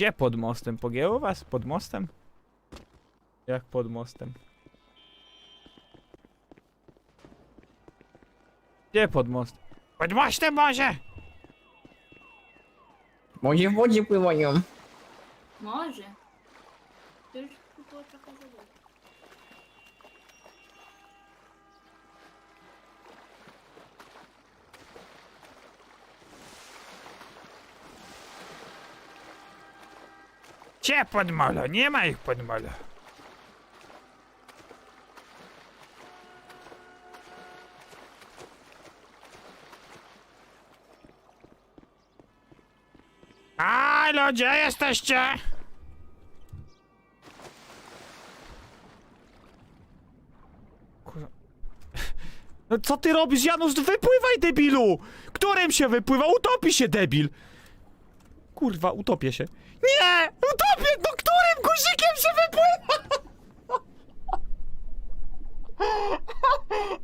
Gdzie pod mostem? Pogięło was? Pod mostem? Jak pod mostem? Gdzie pod mostem? Pod mostem może! Moje w wodzie pływają. Może. To już było trochę za dużo. Gdzie pod? Nie ma ich pod gdzie jesteście? Kurwa. No co ty robisz, Janusz? Wypływaj, debilu! Którym się wypływa? Utopi się, debil! Kurwa, utopię się. Nie! Utopię! No którym guzikiem się wypływa?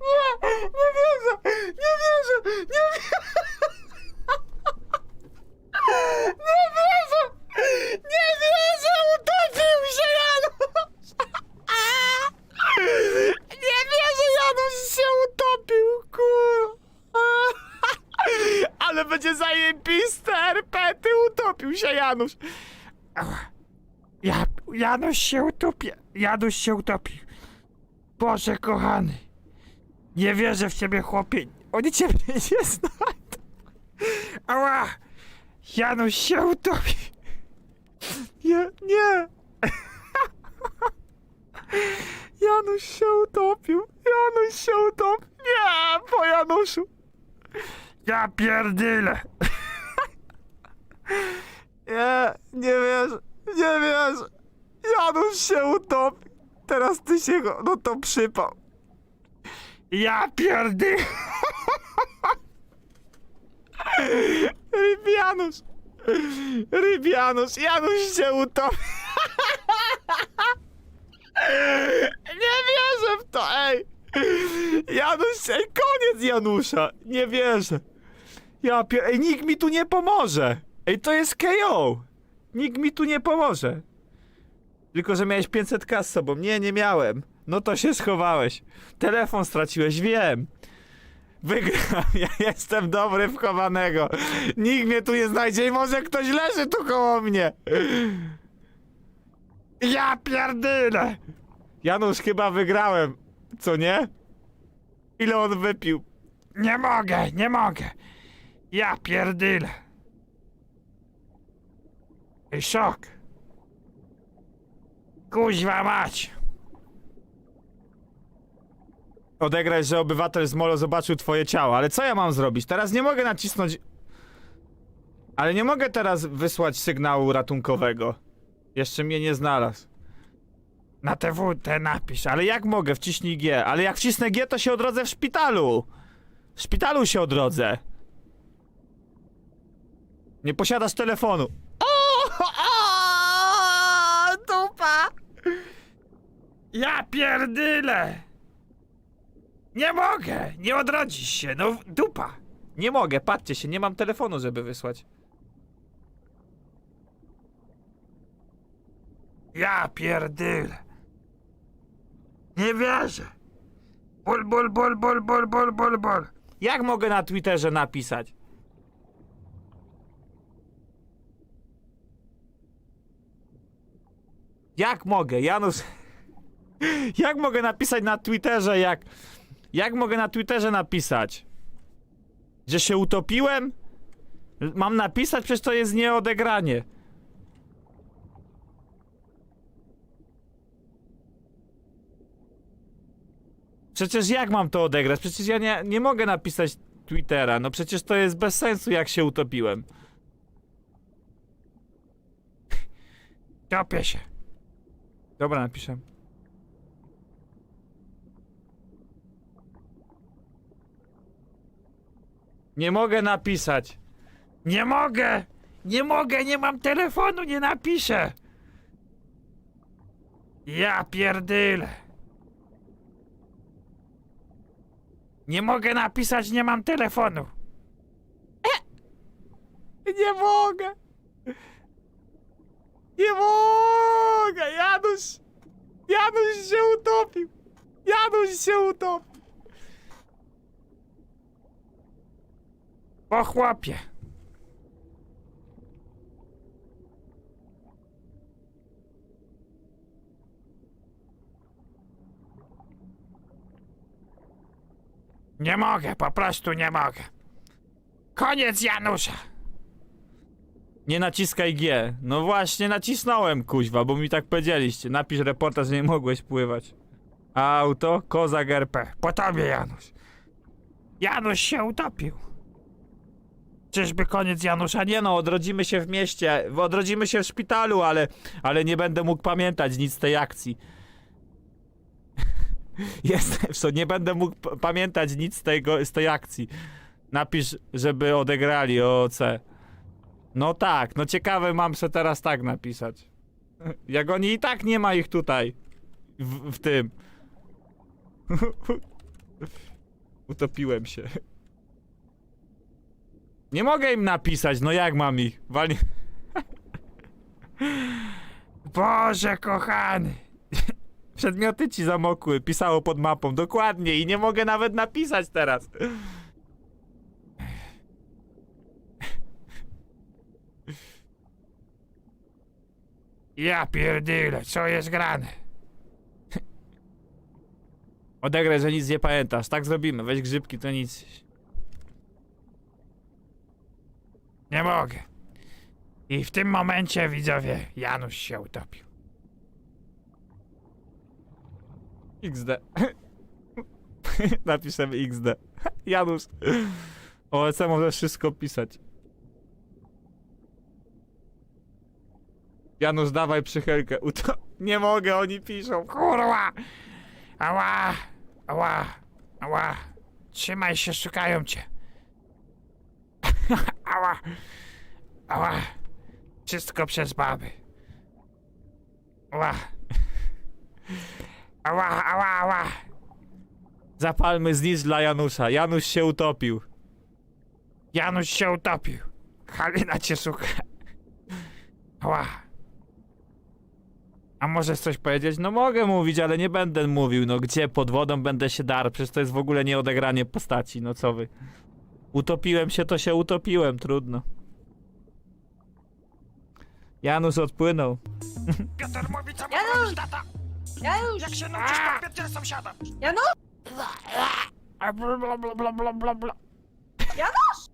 Nie! Nie wierzę! Nie wierzę! Nie wierzę! Nie wierzę! Utopił się Janusz! Nie wierzę! Janusz się utopił! Kurwa! Ale będzie zajebiste RPT, utopił się Janusz. Ała. Ja, Janusz się utopi. Janusz się utopił. Boże kochany. Nie wierzę w ciebie, chłopie. Oni ciebie nie znajdą. Ała. Janusz się utopi. Nie, nie. Janusz się utopił. Janusz się utopił. Nie, po Januszu. Ja pierdyle. Nie, nie wierzę, nie wierzę. Janusz się utopi. Teraz ty się go, no to przypał. Ja pierdyle. Ryb Janusz. Ryb Janusz. Janusz się utopi. Nie wierzę w to, ej. Janusz, ej, koniec Janusza. Nie wierzę. Ja pier... Ej, nikt mi tu nie pomoże. Ej, to jest KO. Nikt mi tu nie pomoże. Tylko, że miałeś 500k z sobą. Nie, nie miałem. No to się schowałeś. Telefon straciłeś, wiem. Wygram, ja jestem dobry w chowanego. Nikt mnie tu nie znajdzie i może ktoś leży tu koło mnie. Ja pierdolę. Janusz, chyba wygrałem. Co nie? Ile on wypił? Nie mogę, nie mogę. Ja pierdolę. Szok. Kuźwa mać. Odegraj, że obywatel z Molo zobaczył twoje ciało, ale co ja mam zrobić? Teraz nie mogę nacisnąć... Ale nie mogę teraz wysłać sygnału ratunkowego. Jeszcze mnie nie znalazł. Na TWT napisz, ale jak mogę? Wciśnij G. Ale jak wcisnę G, to się odrodzę w szpitalu. W szpitalu się odrodzę. Nie posiadasz telefonu. O! o! Dupa! Ja pierdyle! Nie mogę! Nie odrodzisz się, no dupa! Nie mogę, patrzcie się, nie mam telefonu, żeby wysłać. Ja pierdyle. Nie wierzę. Bol, bol, bol, bol, bol, bol, bol, bol. Jak mogę na Twitterze napisać? Jak mogę, Janusz? Jak mogę napisać na Twitterze, jak... Jak mogę na Twitterze napisać? Że się utopiłem? Mam napisać, przecież to jest nieodegranie. Przecież jak mam to odegrać? Przecież ja nie, nie mogę napisać Twittera. No przecież to jest bez sensu, jak się utopiłem. Topię się. Dobra, napiszę. Nie mogę napisać. Nie mogę! Nie mogę, nie mam telefonu, nie napiszę. Ja pierdyle. Nie mogę napisać, nie mam telefonu. Nie mogę. Nie mogę! Janusz! Janusz się utopił! Janusz się utopił! O chłopie! Nie mogę, po prostu nie mogę. Koniec Janusza! Nie naciskaj G. No właśnie nacisnąłem, kuźwa, bo mi tak powiedzieliście. Napisz reportaż, że nie mogłeś pływać. Auto, kozak RP. Po tobie, Janusz. Janusz się utopił. Czyżby koniec Janusza? Nie no, odrodzimy się w mieście, odrodzimy się w szpitalu, ale, ale nie będę mógł pamiętać nic z tej akcji. Jestem, co, nie będę mógł pamiętać nic z, tego, z tej akcji. Napisz, żeby odegrali OC. No tak, no ciekawe mam se teraz tak napisać. Jak oni i tak nie ma ich tutaj. W, w tym. Utopiłem się. Nie mogę im napisać, no jak mam ich? Wali... Boże kochany. Przedmioty ci zamokły, pisało pod mapą, dokładnie i nie mogę nawet napisać teraz. Ja pierdolę, co jest grane? Odegraj, że nic nie pamiętasz. Tak zrobimy. Weź grzybki, to nic. Nie mogę. I w tym momencie, widzowie, Janusz się utopił. XD. Napiszemy XD. Janusz. OEC może wszystko pisać. Janusz, dawaj przychylkę. Uto... Nie mogę, oni piszą. Kurwa! Ała! Ała! Ała! Trzymaj się, szukają cię. Ała! Ała! Wszystko przez baby. Ała! Ała, ała, ała! Zapalmy znicz dla Janusza. Janusz się utopił. Janusz się utopił. Halina cię szuka. Ała. A możesz coś powiedzieć? No mogę mówić, ale nie będę mówił. No gdzie pod wodą będę się darł? Przecież to jest w ogóle nie odegranie postaci. No co wy? Utopiłem się, to się utopiłem. Trudno. Janusz odpłynął. Piotr mówi, co ma Janusz! robić tata! Janusz! Jak się nauczysz, to Piotr sąsiada! Janusz! A bla bla bla bla bla bla bla. Janusz!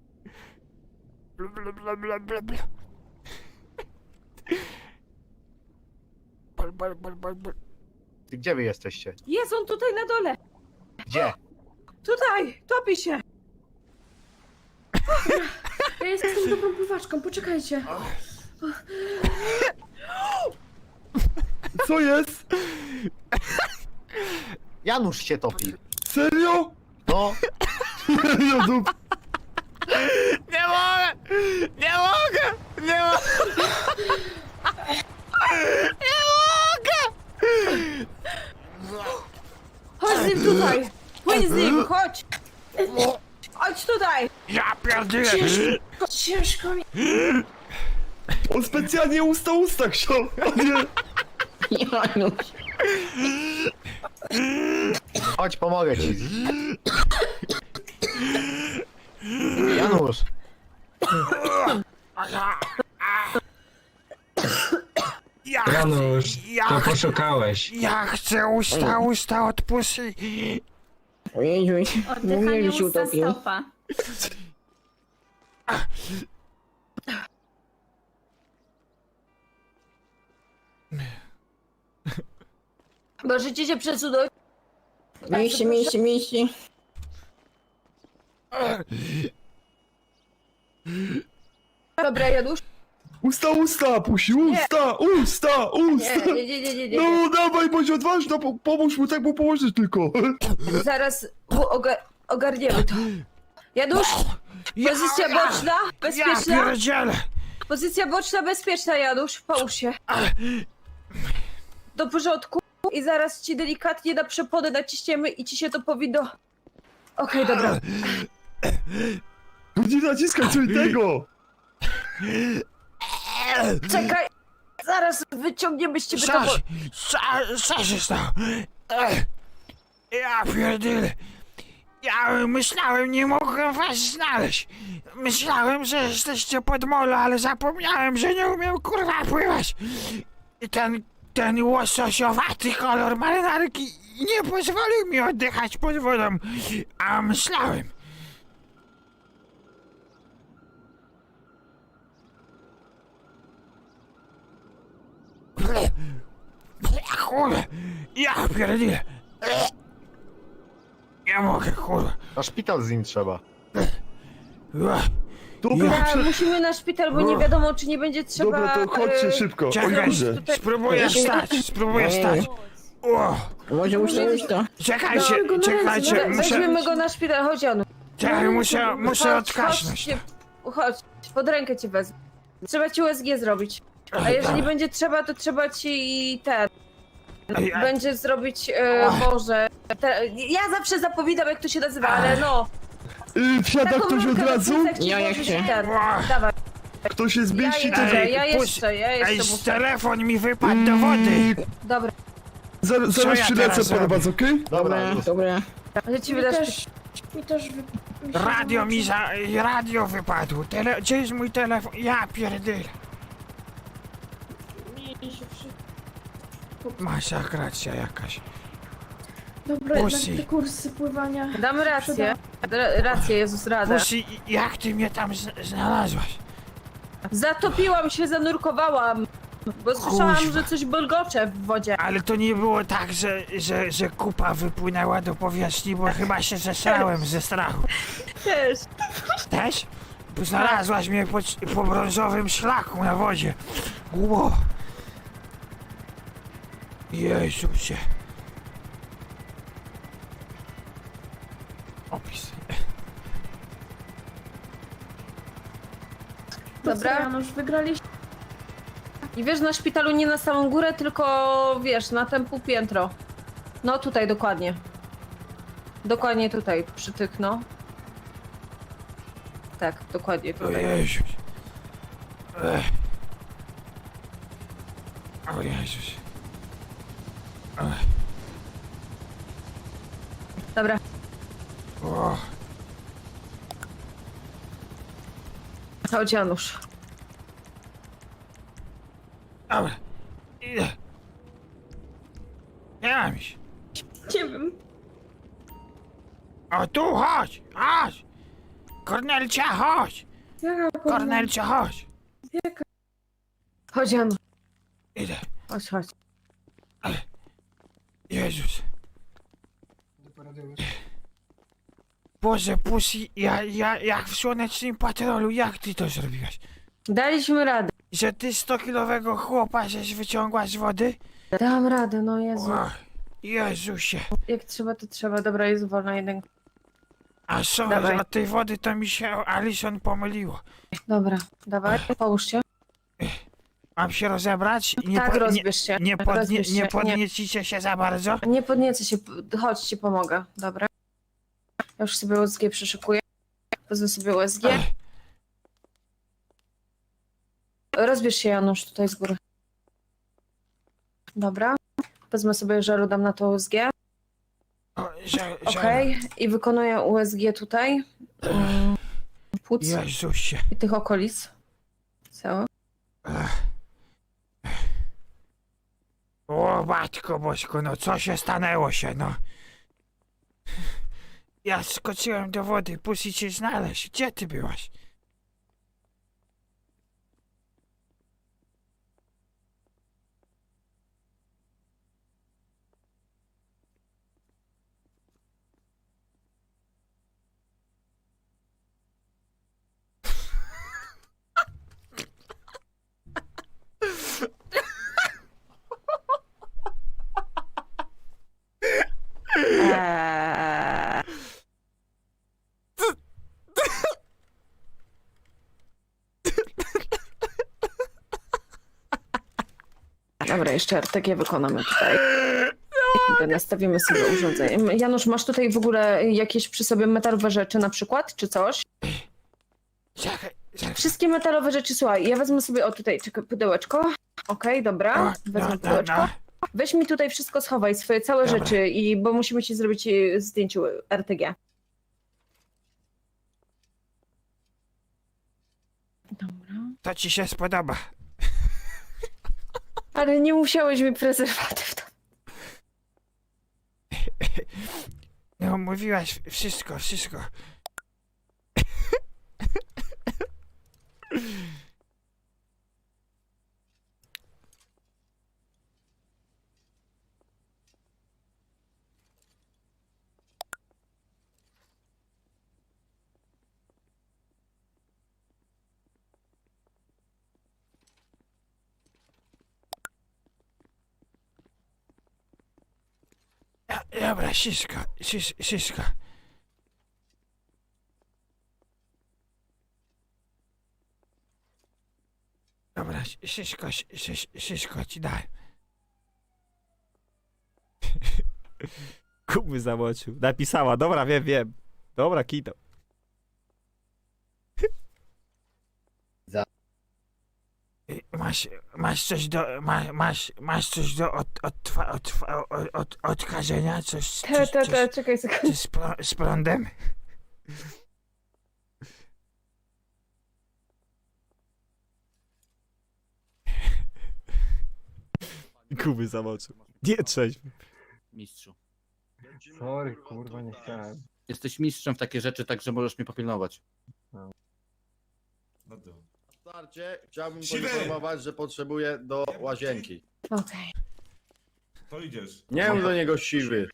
Bla bla bla bla bla bla. Bal, bal, bal, bal, bal. Ty Gdzie wy jesteście? Jest on tutaj na dole! Gdzie? Tutaj! Topi się! Ja jestem dobrą pływaczką, poczekajcie. Co jest? Janusz się topi. Serio? No, dup... Nie mogę! Nie mogę! Nie mogę! Nie mogę! Chodź z nim tutaj! Płyń z nim, chodź! Chodź tutaj! Ja pierdolę! Ciężko mi. On specjalnie usta usta nie. Janusz. chodź, pomogę ci. Janusz, Ja, Janusz, ja, to poszukałeś. ja chcę usta, usta odpuszy. O Jezu, Oddychanie że się usta utopił. stopa. Możecie się przesunąć? Mieście, mieście, mieście. Dobra, Janusz. Usta usta, puści usta, usta, usta. Nie, nie, nie, nie, nie, nie. No dawaj, bądź odważna, po, pomóż mu tak mu położyć tylko. Zaraz mu oga ogarniemy to. Janusz! Pozycja boczna, Ja bezpieczna. pierdzielę! Pozycja boczna, bezpieczna, Janusz. Połóż się. Do porządku. I zaraz ci delikatnie na przepony naciśniemy i ci się to powinno... Okej, dobra. Nie naciskaj coś tego. Czekaj. Zaraz wyciągniemy z ciebie to... Co, co, co się stało? Ech, Ja pierdolę. Ja myślałem, nie mogłem was znaleźć. Myślałem, że jesteście pod molo, ale zapomniałem, że nie umiem kurwa pływać. I ten, ten łososiowaty kolor marynarki nie pozwolił mi oddychać pod wodą, a myślałem. Kurwa, ja pierdolę. Ja mogę, kurwa. Na szpital z nim trzeba. Dobra, Ja- musimy na szpital, bo nie wiadomo, czy nie będzie trzeba... dobra, to chodźcie e, szybko. Czekaj, Boże. spróbuję stać, spróbuję stać. O, Może usiąść to? czekajcie, No, czekajcie, we- muszę, Weźmiemy go na szpital, chodź Janu. czekaj, muszę, muszę Chodź, odkaśnąć. chodźcie, Chodź, pod rękę cię wezmę. Trzeba ci USG zrobić. A jeżeli będzie trzeba, to trzeba ci ten... Ej, a- Będzie zrobić, e, Boże... Te, ja zawsze zapominam, jak to się nazywa, ale no... Y, wsiada taką ktoś od rurkę razu? ci Ja włożyć i ten. Ła. Dawaj, Kto się ja zmieści, to... jeszcze, Ej, ja jeszcze, ja Ej, jeszcze muszę. telefon mi wypadł do wody. Dobra, Zaraz, ja przylecę teraz po zrobię? was, okej? Dobra, Dobra, ale ci Mi wydasz... też, mi też wy, mi się Radio mi za... radio wypadło. Tele, gdzie jest mój telefon? Ja pierdolę. Masakracja jakaś. Dobra, jednak Pussy. te kursy pływania. Damy rację. Ra- Rację, Jezus, radę. Pussy, jak ty mnie tam z- znalazłaś? Zatopiłam się, zanurkowałam. Bo słyszałam, Kuźwa. że coś bulgocze w wodzie. Ale to nie było tak, że, że, że kupa wypłynęła do powierzchni, bo chyba się zesrałem ze strachu. Też. Też? Bo znalazłaś mnie po, po brązowym szlaku na wodzie. Ło! Jezusie. Opis. Dobra. Co, Janusz, wygraliście. I wiesz, na szpitalu nie na samą górę, tylko wiesz, na ten półpiętro. No tutaj dokładnie. Dokładnie tutaj, przy tych, no. Tak, dokładnie O tutaj. Jezus. Ech. O Jezus. Ech. Dobra, O. chodź Janusz. Dobra. Idę. Nie mam. Nie wiem. O tu chodź, chodź. Kornelcia, chodź. Jaka Kornelcia, chodź. Chodź Janusz, Idę. chodź, chodź. Jezus. Boże, Pussy, ja, ja, jak w słonecznym patrolu, jak ty to zrobiłaś? Daliśmy radę. Że ty 100-kilowego chłopa żeś wyciągła z wody? Dałam radę, no Jezu. O, Jezusie. Jak trzeba, to trzeba. Dobra, jest wolna jeden. A sorry, Dawaj. od tej wody to mi się Alison pomyliło. Dobra, dawaj, połóż się. Mam się rozebrać? I Nie, tak, po- nie, rozbierz się. nie, podnie, rozbierz się. nie podniecicie się za bardzo? Nie podniecę się, p- chodź ci pomogę, dobra? Ja już sobie USG przeszukuję. Wezmę sobie USG. Rozbierz się Janusz tutaj z góry. Dobra. Wezmę sobie żelu, dam na to USG. Okej. I wykonuję USG tutaj. Mm, Płuc Jezusie. i tych okolic. Całe. O matko bosko, no co się stanęło się, no? Ja skoczyłem do wody, pussy cię znaleźć. Gdzie ty byłaś? Eee. Dobra, jeszcze RTG wykonamy tutaj. Nastawimy sobie urządzenie. Janusz, masz tutaj w ogóle jakieś przy sobie metalowe rzeczy na przykład, czy coś? Czekaj, czekaj. Wszystkie metalowe rzeczy, słuchaj, ja wezmę sobie, o tutaj, czekaj, pudełeczko. Okej, dobra. O, Wezmę no, no, pudełeczko. Weź mi tutaj wszystko schowaj, swoje całe Dobra. rzeczy, i bo musimy ci zrobić e, zdjęcie RTG. Dobra. To ci się spodoba. Ale nie musiałeś mi prezerwatyw. To... No, mówiłaś wszystko, wszystko. Dobra, wszystko, wszy- wszystko. Dobra, wszystko, wszy- wszystko ci daj. Kuby zamoczył. Napisała, dobra, wiem, wiem. Dobra, kito. Y, Masz, masz coś do, ma, masz, masz coś do od, od, od, od, od, odkażenia? Coś, coś, te, coś, te, czekaj sekundę. czy z, prą- z prądem? Kuby zamoczył. Nie trzeźwy. Mistrzu. Sorry, kurwa, nie chciałem. Jesteś mistrzem w takie rzeczy, także możesz mnie popilnować. Starcie chciałbym Siwy! poinformować, że potrzebuję do łazienki. Okej. To idziesz. Nie mów do niego siwy.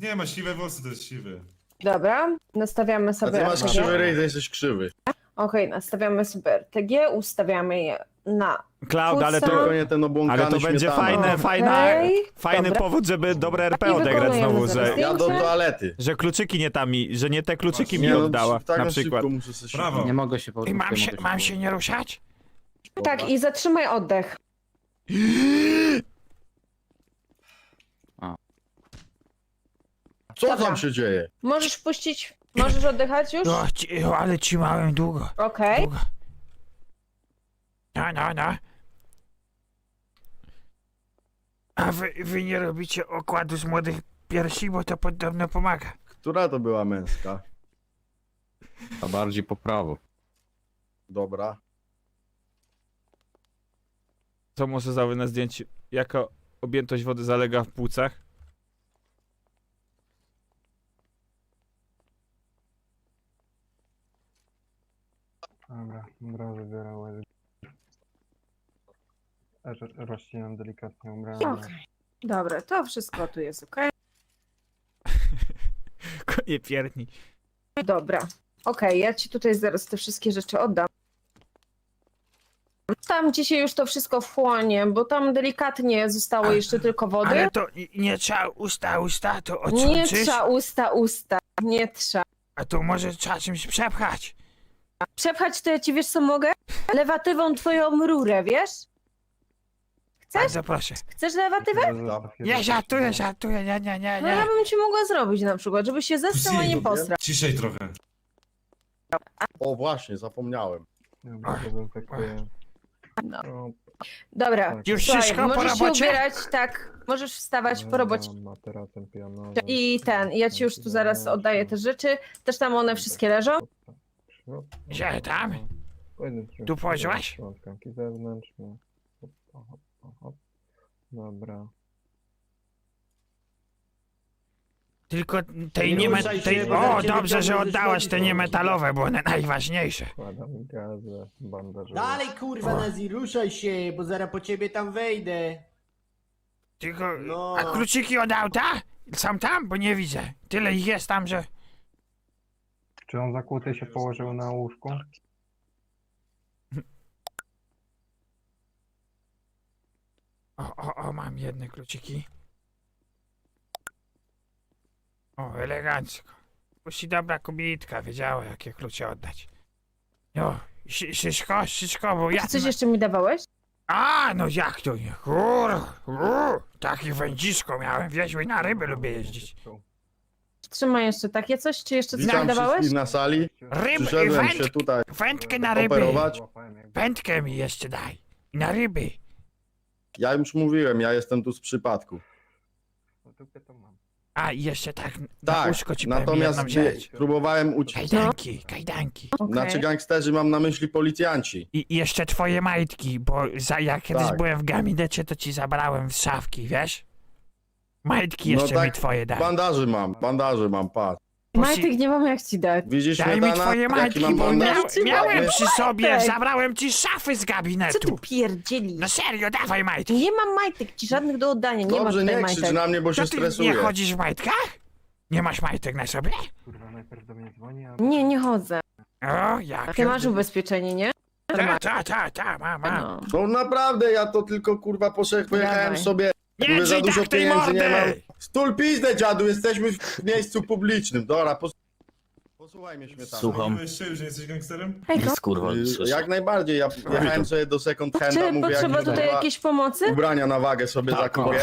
Nie ma siwe włosy, to jest siwy. Dobra, nastawiamy A sobie ty masz RTG. krzywy ryj, to jesteś krzywy. Okej, nastawiamy sobie RTG, ustawiamy je na Cloud, ale to, Tylko nie ten obłąkany ale to będzie śmietana. fajne, fajna, Okej, fajny dobra. powód, żeby dobre RP I odegrać wykonujemy znowu, że. Ja do toalety. że kluczyki nie tam mi, że nie te kluczyki mi Nie, no, oddała, tak na przykład. szybko muszę coś Brawo. Nie mogę się. I mam się, mam się nie ruszać? Tak, i zatrzymaj oddech. Co Dobra. tam się dzieje? Możesz puścić, możesz oddychać już? O, ci, ale cimałem długo, Okej. długo. No, no, no. A wy, wy nie robicie okładu z młodych piersi, bo to podobno pomaga. Która to była męska? A bardziej po prawo. Dobra. Co może na zdjęciu? Jaka objętość wody zalega w płucach? Dobra, dobra, zabiorę łazienkę. Roślinom delikatnie ubrane. Okej. Dobra, to wszystko tu jest okej. Konie pierdni. Dobra. Okej, ja ci tutaj zaraz te wszystkie rzeczy oddam. Tam ci się już to wszystko wchłonie, bo tam delikatnie zostało jeszcze tylko wody. Ale to nie, nie trzeba usta, usta, to Nie odsączyć, trza usta, usta. Nie trza. a to może trzeba czymś przepchać. Przepchać to ja ci wiesz co mogę? Lewatywą twoją rurę, wiesz? Chcesz? Bardzo proszę. Chcesz lewatywę? Nie, żartuję, żartuję, nie, nie, nie, No ja nie. bym ci mogła zrobić na przykład, żeby się zesrał, a nie posrał. Ciszej trochę. O właśnie, zapomniałem. No. No, Dobra, tak. Już słuchaj, wszystko po możesz się robocie? ubierać, tak, możesz wstawać po robocie. Materacem pianowym. I ten, ja ci już tu zaraz oddaję te rzeczy, też tam one wszystkie leżą. Gdzie tam? Tu położyłaś? Tkanki zewnętrzne. Hop, hop. Dobra. Tylko tej nie me- tej... O, dobrze, że oddałaś te nogi. niemetalowe, bo one najważniejsze. Wkładam gazę, bandażuję. Dalej kurwa Nazi, ruszaj się, bo zaraz po ciebie tam wejdę. Tylko... No. A kluczyki od auta? Są tam? Bo nie widzę. Tyle ich jest tam, że... Czy on zakłuty się położył na łóżku? O, o, o, mam jedne kluczyki. O, elegancko. Musi dobra kobietka, wiedziała jakie klucze oddać. No, Szyszko, Szyszko, bo ja... Coś jeszcze mi dawałeś? A, no jak to nie? Kur, kur, takie wędzisko miałem, wiesz, bo na ryby lubię jeździć. Trzymaj jeszcze takie coś, czy jeszcze coś mi Witam dawałeś? wszystkich na sali. Ryby, Przyszedłem się tutaj wędkę na ryby. operować. Wędkę mi jeszcze daj. Na ryby. Ja już mówiłem, ja jestem tu z przypadku. No to to mam. A, i jeszcze tak, na Tak, ci powiem natomiast jedną wie- rzecz. próbowałem uciec. Kajdanki, kajdanki. Okej. Znaczy gangsterzy mam na myśli policjanci. I i jeszcze twoje majtki, bo za, jak kiedyś Tak. byłem w gabinecie, to ci zabrałem z szafki, wiesz? Majtki No jeszcze tak, mi twoje daj. Bandaży mam, bandaży mam, patrz. Majtek nie mamy jak ci dać. Widzisz Daj mi twoje Jaki majtki, mam bo miał, miałem przy sobie, zabrałem ci szafy z Co ty gabinetu. pierdzielisz? No serio, dawaj majtki. Nie mam majtek, ci żadnych do oddania, nie ma Dobrze, tutaj nie krzycz majtek. na mnie, bo się To ty nie stresuję. chodzisz w majtkach? Nie masz majtek na sobie? Kurwa, najpierw do mnie dzwoni, a... Nie, nie chodzę. O, ja Ty masz ubezpieczenie, nie? Ta, ta, ta, ta, mam, mam. No. No naprawdę, ja to tylko kurwa poszedł, pojechałem Dawaj. sobie. Nie Mówię, za dużo tak tej pieniędzy nie mam. mordy! Stul pizdę, dziadu, jesteśmy w miejscu publicznym. Dobra, pos... posłuchaj mnie śmietana. Słucham. się, już nie jesteś gangsterem? Hejko, Kurwa, Y, Jak najbardziej, ja jechałem sobie do second handa, czy mówię, potrzeba jakieś tutaj jakiejś pomocy? ubrania na wagę sobie zakupię.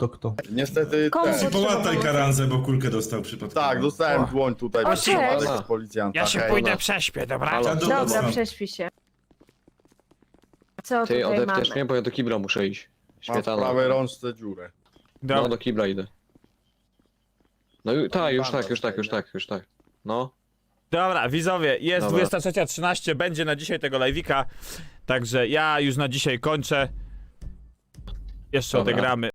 to kto? Niestety, Komu potrzeba Połataj karanzę, bo kulkę dostał przypadkowo. tak, dostałem dłoń tutaj, Okej. przypadek z policjanta. Ja się hej. pójdę prześpię, dobra? Dziadu, Dobra, mocno. prześpi się. Co Ty tutaj odepniesz mamy? mnie, bo ja do kibla muszę iść. Mam w Śmietana. prawej rączce dziurę. No, Dobra. do kibla idę. No i- tak, już tak, już tak, już tak, już tak. No. Dobra, widzowie, jest Dobra. 23.13, będzie na dzisiaj tego live'ika, także ja już na dzisiaj kończę. Jeszcze Dobra. odegramy.